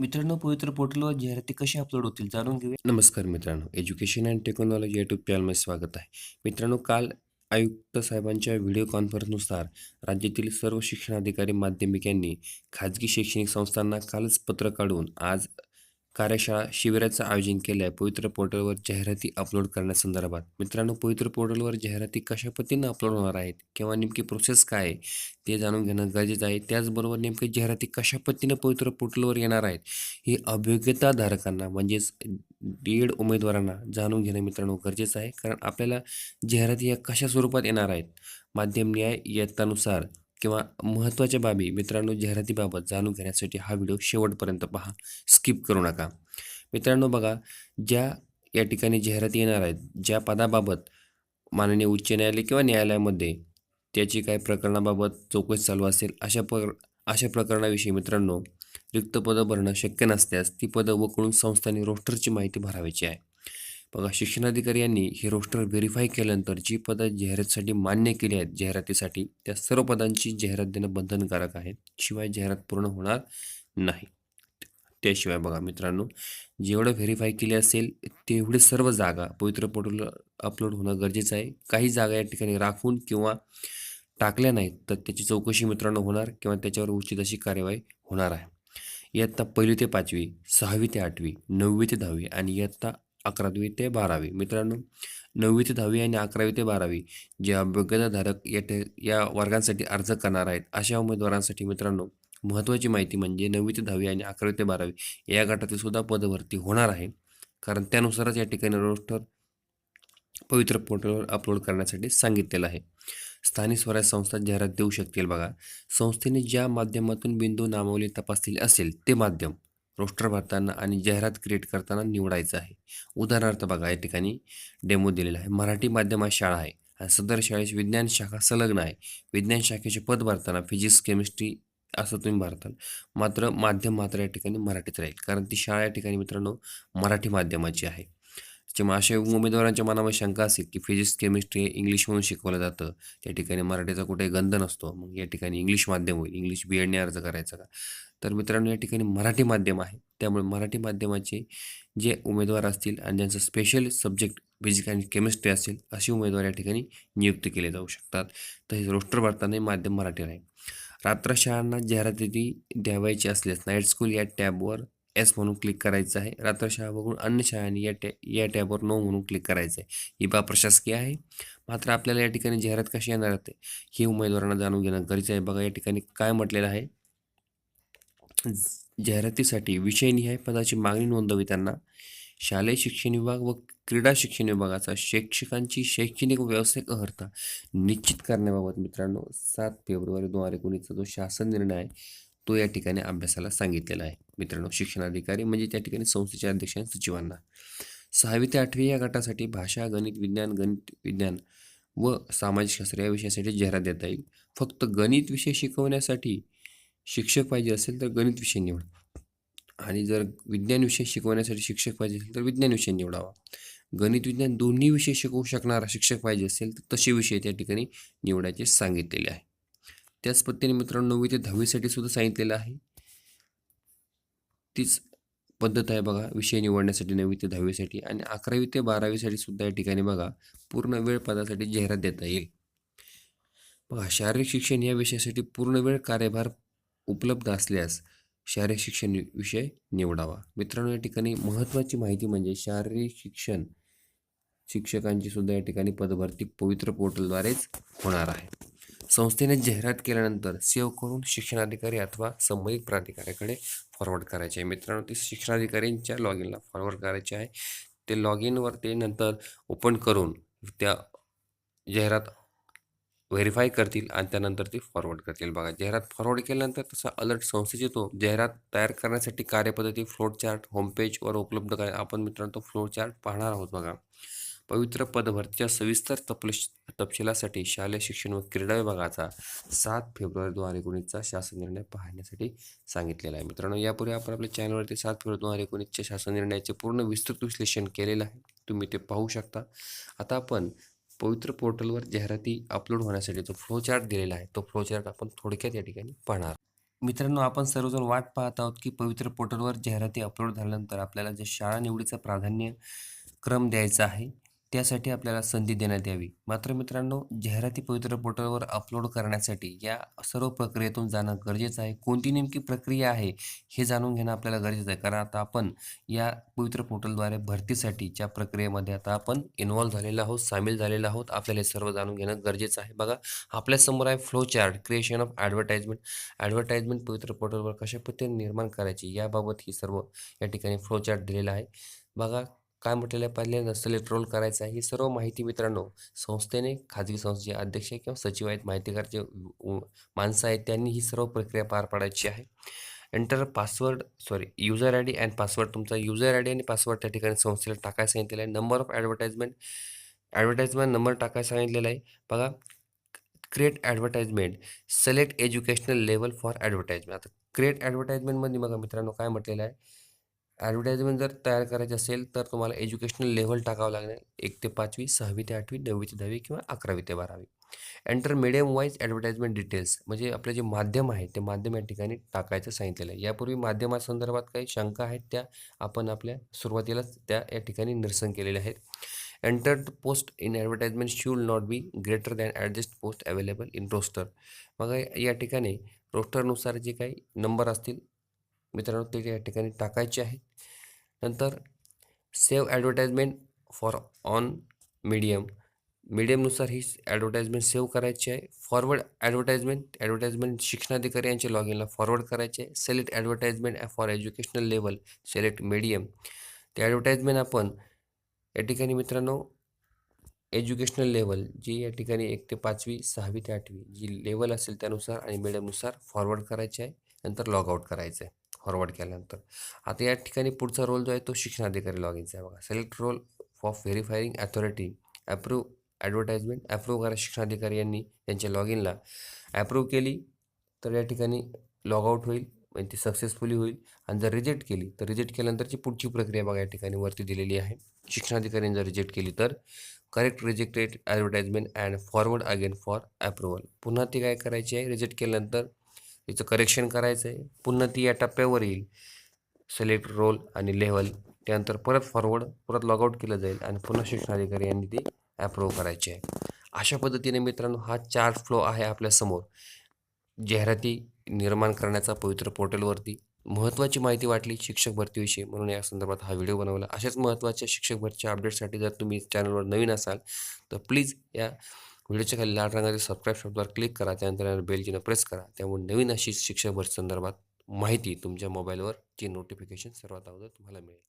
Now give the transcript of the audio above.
मित्रांनो पवित्र पोर्टलवर जाहिराती कशी अपलोड होतील जाणून घेऊया. नमस्कार मित्रांनो एज्युकेशन अँड टेक्नॉलॉजी यूट्यूब चॅनलमध्ये स्वागत आहे. मित्रांनो काल आयुक्त साहेबांच्या व्हिडिओ कॉन्फरन्सनुसार राज्यातील सर्व शिक्षणाधिकारी माध्यमिक यांनी खाजगी शैक्षणिक संस्थांना कालच पत्र काढून आज कार्यशाळा शिबिराचं आयोजन केलं आहे पवित्र पोर्टलवर जाहिराती अपलोड करण्यासंदर्भात. मित्रांनो पवित्र पोर्टलवर जाहिराती कशा पद्धतीनं अपलोड होणार आहेत किंवा नेमकी प्रोसेस काय आहे ते जाणून घेणं गरजेचं आहे. त्याचबरोबर नेमकी जाहिराती कशा पद्धतीनं पवित्र पोर्टलवर येणार आहेत ही अभियोग्यताधारकांना म्हणजेच डीएड उमेदवारांना जाणून घेणं मित्रांनो गरजेचं आहे. कारण आपल्याला जाहिराती या कशा स्वरूपात येणार आहेत? माध्यम न्याय यत्तानुसार किंवा महत्त्वाच्या बाबी मित्रांनो जाहिरातीबाबत जाणून घेण्यासाठी हा व्हिडिओ शेवटपर्यंत पहा. स्किप करू नका. मित्रांनो बघा ज्या या ठिकाणी जाहिराती येणार आहेत ज्या पदाबाबत माननीय उच्च न्यायालय किंवा न्यायालयामध्ये त्याची काही प्रकरणाबाबत चौकशी चालू असेल अशा प्र अशा प्रकरणाविषयी मित्रांनो रिक्त पदं भरणं शक्य नसल्यास ती पदं वकळून संस्थांनी रोस्टरची माहिती भरावायची आहे. बघा शिक्षणाधिकारी यांनी हे रोस्टर व्हेरीफाय केल्यानंतर जी पदं जाहिरातीसाठी मान्य केली आहेत जाहिरातीसाठी त्या सर्व पदांची जाहिरात देणं बंधनकारक आहे. शिवाय जाहिरात पूर्ण होणार नाही. त्याशिवाय बघा मित्रांनो जेवढं व्हेरीफाय केले असेल तेवढे सर्व जागा पवित्र पोर्टलवर अपलोड होणं गरजेचं आहे. काही जागा या ठिकाणी राखून किंवा टाकल्या नाहीत तर त्याची चौकशी मित्रांनो होणार किंवा त्याच्यावर उचित अशी कार्यवाही होणार आहे. इयत्ता पहिली ते पाचवी सहावी ते आठवी नववी ते दहावी आणि इयत्ता अकरावी ते बारावी. मित्रांनो नववी ते दहावी आणि अकरावी ते बारावी जे अभ्यग्यताधारक या टे या वर्गांसाठी अर्ज करणार आहेत अशा उमेदवारांसाठी मित्रांनो महत्त्वाची माहिती म्हणजे नववी ते दहावी आणि अकरावी ते बारावी या गटातील सुद्धा पदभरती होणार आहे. कारण त्यानुसारच या ठिकाणी रोस्टर पवित्र पोर्टलवर अपलोड करण्यासाठी सांगितलेलं आहे. स्थानिक स्वराज्य संस्था जाहिरात देऊ शकतील बघा. संस्थेने ज्या माध्यमातून बिंदू नामावली तपासलेली असेल ते माध्यम रोस्टर भरताना आणि जाहिरात क्रिएट करताना निवडायचं आहे. उदाहरणार्थ बघा या ठिकाणी डेमो दिलेला आहे. मराठी माध्यमात शाळा आहे आणि सदर शाळेची विज्ञान शाखा संलग्न आहे. विज्ञान शाखेचे पद भरताना फिजिक्स केमिस्ट्री असं तुम्ही भरताल मात्र माध्यम मात्र या ठिकाणी मराठीत राहील. कारण ती शाळा या ठिकाणी मित्रांनो मराठी माध्यमाची आहे. त्याच्यामुळे अशा उमेदवारांच्या मनामध्ये शंका असेल की फिजिक्स केमिस्ट्री हे इंग्लिशमधून शिकवलं जातं. त्या ठिकाणी मराठीचा कुठे गंध नसतो. मग या ठिकाणी इंग्लिश माध्यम होईल. इंग्लिश बी एडने अर्ज करायचा का? तर मित्रांनो या ठिकाणी मराठी माध्यम आहे. त्यामुळे मराठी माध्यमाचे जे उमेदवार असतील आणि ज्यांचं स्पेशल सब्जेक्ट फिजिक आणि केमिस्ट्री असेल असे उमेदवार या ठिकाणी नियुक्त केले जाऊ शकतात. तसेच रोस्टर भरताना माध्यम मराठी राहील रात्र शाळांना जाहिराती द्यावायची असल्यास नाईट स्कूल या टॅबवर एस म्हणून क्लिक करायचं आहे. रात्र शाळा बघून अन्य शाळांनी या टॅ या टॅबवर नो म्हणून क्लिक करायचं आहे ही बाब प्रशासकीय आहे. मात्र आपल्याला या ठिकाणी जाहिरात कशी येणार आहे? हे उमेदवारांना जाणून घेणं गरजेचं आहे. बघा या ठिकाणी काय म्हटलेलं आहे? जाहिरातीसाठी विषयनिहाय पदाची मागणी नोंदविताना शालेय शिक्षण विभाग व क्रीडा शिक्षण विभागाचा शिक्षकांची शैक्षणिक व्यावसायिक अर्हता निश्चित करण्याबाबत मित्रांनो सात फेब्रुवारी दोन हजार एकोणीसचा जो शासन निर्णय आहे तो या ठिकाणी अभ्यासाला सांगितलेला आहे. मित्रांनो शिक्षणाधिकारी म्हणजे त्या ठिकाणी संस्थेचे अध्यक्ष आणि सचिवांना. सहावी ते आठवी या गटासाठी भाषा गणित विज्ञान गणित विज्ञान व सामाजिक शास्त्र या विषयासाठी जाहिरात देता येईल. फक्त गणित विषय शिकवण्यासाठी शिक्षक पाहिजे असेल तर गणित विषय निवडा. आणि जर विज्ञान विषय शिकवण्यासाठी शिक्षक पाहिजे असेल तर विज्ञान विषय निवडावा. गणित विज्ञान दोन्ही विषय शिकवू शकणारा शिक्षक पाहिजे असेल तर तसे विषय त्या ठिकाणी निवडायचे सांगितलेले आहे. त्याच पद्धतीने मित्रांनो नववी ते दहावीसाठी सुद्धा सांगितलेलं आहे. तीच पद्धत आहे बघा विषय निवडण्यासाठी नववी ते दहावीसाठी आणि अकरावी ते बारावीसाठी सुद्धा या ठिकाणी बघा पूर्ण वेळ पदासाठी जाहिरात देता येईल. बघा शारीरिक शिक्षण या विषयासाठी पूर्ण वेळ कार्यभार उपलब्ध असल्यास शारीरिक शिक्षण विषय निवडावा. मित्रांनो या ठिकाणी महत्त्वाची माहिती म्हणजे शारीरिक शिक्षण शिक्षकांची सुद्धा या ठिकाणी पदभरती पवित्र पोर्टलद्वारेच होणार आहे. संस्थेने जाहिरात केल्यानंतर सेव्ह करून शिक्षणाधिकारी अथवा संबंधित प्राधिकाऱ्याकडे फॉरवर्ड करायचे आहे. मित्रांनो ते शिक्षणाधिकाऱ्यांच्या लॉग इनला फॉरवर्ड करायचे आहे. ते लॉग इनवर ते नंतर ओपन करून त्या जाहिरात व्हेरीफाय करतील आणि त्यानंतर ते फॉरवर्ड करतील. बघा जाहिरात फॉरवर्ड केल्यानंतर तसा अलर्ट संस्थेचे तो जाहिरात तयार करण्यासाठी कार्यपद्धती फ्लोट चार्ट होमपेजवर उपलब्ध काय आपण मित्रांनो तो फ्लोट चार्ट पाहणार आहोत बघा. पवित्र पदभरतीच्या सविस्तर तपलश तपशिलासाठी शालेय शिक्षण व क्रीडा विभागाचा सात फेब्रुवारी दोन हजार एकोणीसचा शासन निर्णय पाहण्यासाठी सांगितलेला आहे. मित्रांनो यापूर्वी आपण आपल्या चॅनलवरती सात फेब्रुवारी दोन हजार एकोणीसच्या शासन निर्णयाचे पूर्ण विस्तृत विश्लेषण केलेलं आहे. तुम्ही ते पाहू शकता. आता आपण पवित्र पोर्टलवर जाहिराती अपलोड होण्यासाठी जो फ्लोचार्ट दिलेला आहे तो फ्लोचार्ट आपण थोडक्यात या ठिकाणी पाहणार मित्रांनो आपण सर्वजण वाट पाहत आहोत की पवित्र पोर्टलवर जाहिराती अपलोड झाल्यानंतर आपल्याला जे शाळा निवडीचा प्राधान्य क्रम द्यायचा आहे त्यासाठी आपल्याला संधी देण्यात यावी. मात्र मित्रांनो जाहिराती पवित्र पोर्टलवर अपलोड करण्यासाठी या सर्व प्रक्रियेतून जाणं गरजेचं आहे. कोणती नेमकी प्रक्रिया आहे हे जाणून घेणं आपल्याला गरजेचं आहे. कारण आता आपण या पवित्र पोर्टलद्वारे भरतीसाठीच्या प्रक्रियेमध्ये आता आपण इन्वॉल्व्ह झालेलो आहोत सामील झालेलो आहोत. आपल्याला हे सर्व जाणून घेणं गरजेचं आहे. बघा आपल्यासमोर आहे flow chart creation of advertisement advertisement Pavitra पोर्टलवर कशा पद्धतीने निर्माण करायची याबाबत ही सर्व या ठिकाणी फ्लो चार्ट दिलेला आहे. बघा काय म्हटलेलं आहे? पहिल्यांदा सिलेक्ट रोल करायचा आहे ही सर्व माहिती मित्रांनो संस्थेने खाजगी संस्थेचे अध्यक्ष किंवा सचिव आहेत माहितीगार जे माणसं आहेत त्यांनी ही सर्व प्रक्रिया पार पाडायची आहे. Enter password sorry user I D and password तुमचा युजर आय डी आणि पासवर्ड त्या ठिकाणी संस्थेला टाकायला सांगितलेलं आहे. Number of advertisement advertisement number टाकायला सांगितलेला आहे. बघा create advertisement select educational level for advertisement आता क्रिएट ॲडव्हर्टाइजमेंटमध्ये बघा मित्रांनो काय म्हटलेलं आहे? ॲडव्हर्टाइजमेंट जर तयार करायची असेल तर तुम्हाला एज्युकेशनल लेव्हल टाकावं लागणार. एक ते पाचवी सहावी ते आठवी नववी ते दहावी किंवा अकरावी ते बारावी. Enter medium wise advertisement details म्हणजे आपलं जे माध्यम आहे ते माध्यम या ठिकाणी टाकायचं सांगितलेलं आहे. यापूर्वी माध्यमासंदर्भात काही शंका आहेत त्या आपण आपल्या सुरुवातीलाच त्या या ठिकाणी निरसन केलेल्या आहेत. Enter post in advertisement should not be greater than adjust post available in roster मग या ठिकाणी रोस्टरनुसार जे काही नंबर असतील मित्रांनो ते या ठिकाणी टाकायचे आहेत नंतर save advertisement for on medium मीडियमनुसार ही ॲडव्हर्टाईजमेंट सेव्ह करायची आहे. फॉरवर्ड ॲडव्हर्टाइजमेंट ॲडव्हर्टाईजमेंट शिक्षणाधिकारी यांच्या लॉग इनला फॉरवर्ड करायचे आहे. Select advertisement for educational level select medium ते ॲडव्हर्टाईजमेंट आपण या ठिकाणी मित्रांनो एज्युकेशनल लेवल जी या ठिकाणी एक ते पाचवी सहावी ते आठवी जी लेवल असेल त्यानुसार आणि मिडियमनुसार फॉरवर्ड करायचे आहे. नंतर लॉग आउट करायचं आहे. फॉरवर्ड केल्यानंतर. आता या ठिकाणी पुढचा रोल जो आहे तो शिक्षणाधिकारी लॉग इनचा आहे बघा. Select role for verifying authority approve advertisement approve करा शिक्षणाधिकारी यांनी त्यांच्या लॉग इनला ॲप्रूव्ह केली तर या ठिकाणी लॉग आउट होईल म्हणजे ती सक्सेसफुली होईल. आणि जर रिजेक्ट केली तर रिजेक्ट केल्यानंतरची पुढची प्रक्रिया बघा या ठिकाणी वरती दिलेली आहे. शिक्षणाधिकाऱ्यांनी जर रिजेक्ट केली तर correct rejected advertisement and forward again for approval पुन्हा ती काय करायची आहे? रिजेक्ट केल्यानंतर तिचं करेक्शन करायचं आहे पुन्हा ती या टप्प्यावर येईल. सिलेक्ट रोल आणि लेवल त्यानंतर परत फॉरवर्ड परत लॉगआउट केलं जाईल आणि पुन्हा शिक्षणाधिकारी यांनी ती ॲप्रूव्ह करायची आहे. अशा पद्धतीने मित्रांनो हा चार्ट फ्लो आहे आपल्यासमोर जाहिराती निर्माण करण्याचा पवित्र पोर्टलवरती महत्त्वाची माहिती वाटली शिक्षक भरतीविषयी म्हणून या संदर्भात हा व्हिडिओ बनवला. अशाच महत्त्वाच्या शिक्षक भरतीच्या अपडेटसाठी जर तुम्ही चॅनलवर नवीन असाल तर प्लीज या व्हिडिओच्या खाली लाल रंगाच्या सबस्क्राईब शब्दावर क्लिक करा त्यानंतर बेल प्रेस करा. त्यामुळे नवीन अशी शिक्षक भरती संदर्भात माहिती तुमच्या मोबाईलवर ची नोटिफिकेशन सर्वात अगोदर तुम्हाला मिळेल.